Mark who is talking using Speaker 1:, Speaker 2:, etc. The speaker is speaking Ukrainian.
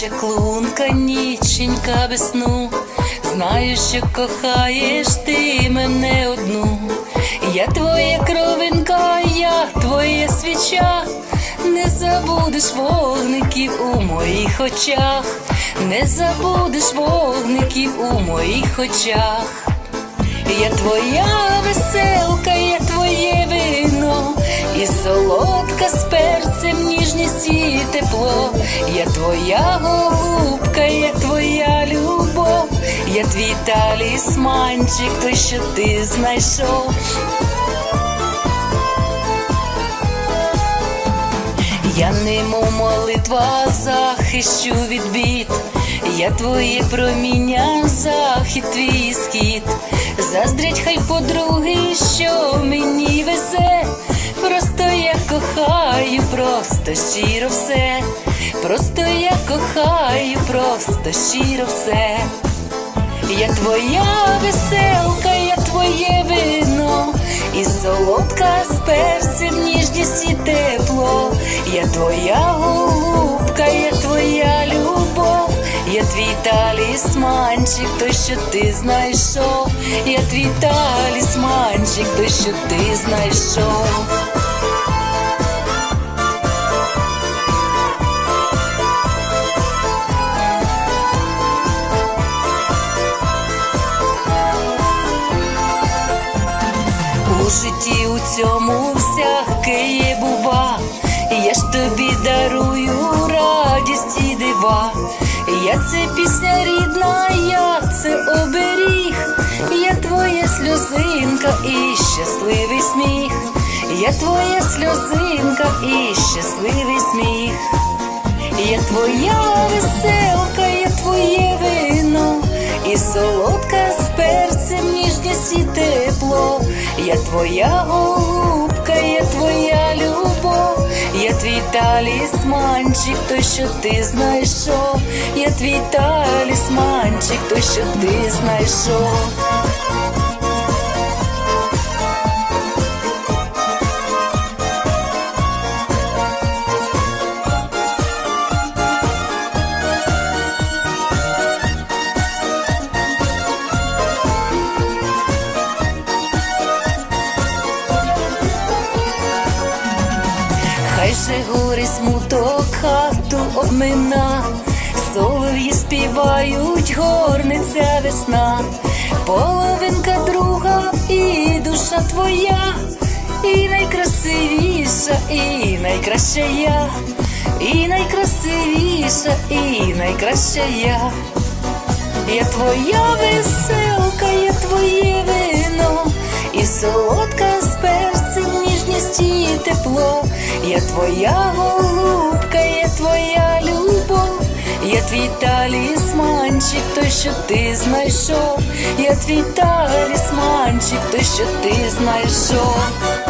Speaker 1: чаклунка, ніченька без сну. Знаю, що кохаєш ти мене одну. Я твоя кровинка, я твоя свіча. Не забудеш вогників у моїх очах, не забудеш вогників у моїх очах. Я твоя веселка, тепло. Я твоя голубка, я твоя любов, я твій талісманчик, той, що ти знайшов. Я немов молитва захищу від бід, я твоє проміння, захід твій схід. Заздрять хай подруги, що мені везе. Просто щиро все. Просто я кохаю, просто щиро все. Я твоя веселка, я твоє вино, і солодка з перцем, ніжність і тепло. Я твоя голубка, я твоя любов, я твій талісманчик, той, що ти знайшов, я твій талісманчик, той, що ти знайшов. У житті у цьому всяке бува, я ж тобі дарую радість і дива. Я це пісня рідна, я це оберіг, я твоя сльозинка і щасливий сміх, я твоя сльозинка і щасливий сміх. Я твоя веселка, я твоє вино, і солодка з перцем, ніжність і тепло. Я твоя голубка, я твоя любов, я твій талісманчик, той, що ти знайшов, я твій талісманчик, той, що ти знайшов. Хай же гори смуток хату обмина, солов'ї співають, горниця весна, половинка друга і душа твоя, і найкрасивіша, і найкраща я, і найкрасивіша, і найкраща я. Я твоя веселка, я твоє вино, і солодка тепло. Я твоя голубка, я твоя любов, я твій талісманчик, той, що ти знайшов, я твій талісманчик, той, що ти знайшов.